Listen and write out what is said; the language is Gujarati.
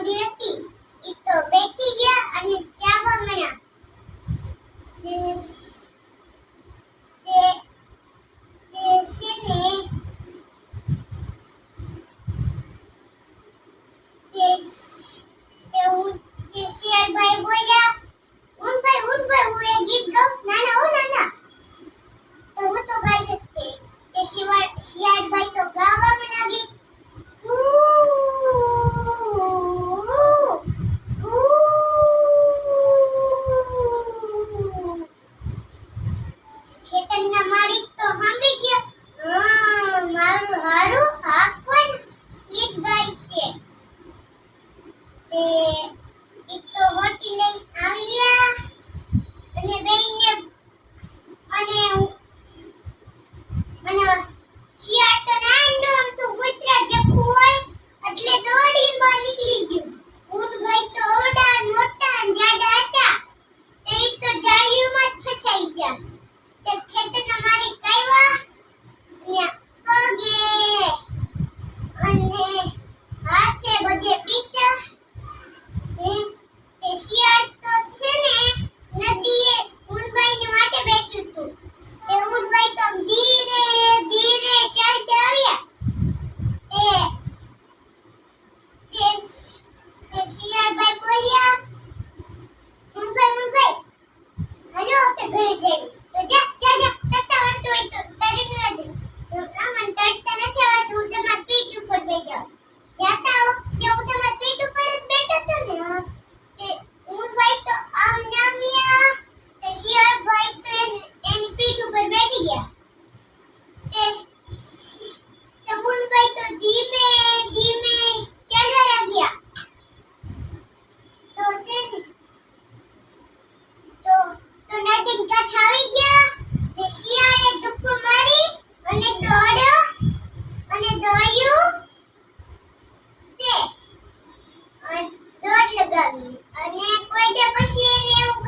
શેવડી હતી ઈ તો બેઠી ગયા અને ચાવા મળ્યા તે સ- તે તે છે ને તે સ- તે હું તે શિયાળભાઈ બોલ્યા ઉન ભાઈ ઉન ભાઈ હું એક ગીત ગાઉં ના ના ઓ ના ના તો હું તો ગાઈ શકતી તે શિવાળ શિયાળભાઈ તો ગાવા મને ગીત એક તો મોટી લઈ આવ્યા. અને બેયને અને અને શિયાળ તો નાનું હોય, એટલે બહાર નીકળી good job. ઠાવી ગયા. ને શિયાળે ધુક્કો મારી અને દોડ્યો અને દોડ્યું. છે. દોડ લગાવ્યું અને કોઈ દે પછી એને એવું